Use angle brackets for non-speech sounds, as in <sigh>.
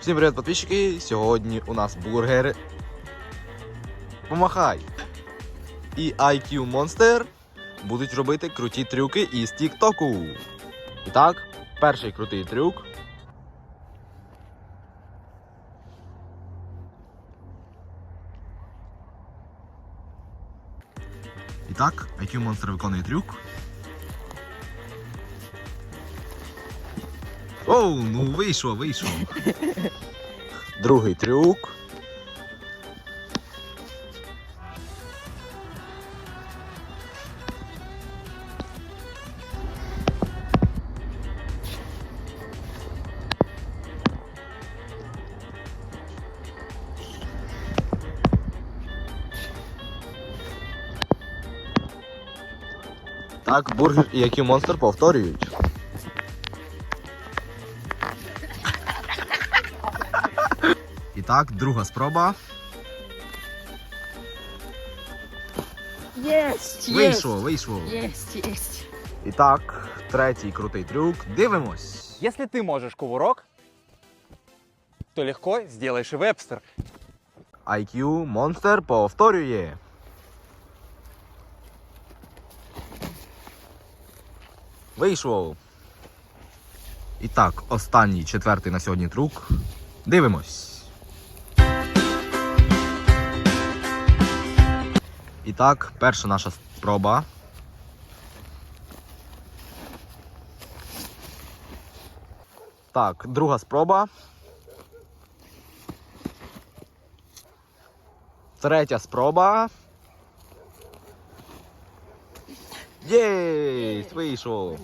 Всім привіт, підписчики! Сьогодні у нас бургери. Помахай! І IQ Monster будуть робити круті трюки із Тіктоку. І так, перший крутий трюк. І так, IQ Monster виконує трюк. Оу, ну вийшло, вийшло. <laughs> Другий трюк. Так, бургер і IQ Monster повторюють. Так, друга спроба. Єсть! Вийшло, вийшло. Єсть, єсть. І так, третій крутий трюк. Дивимось. Если ты можешь кувырок, то легко сделаешь и вебстер. IQ Monster повторює. Вийшло. І так, останній четвертий на сьогодні трюк. Дивимось. І так, перша наша спроба. Так, друга спроба. Третя спроба. Єй! Вийшов.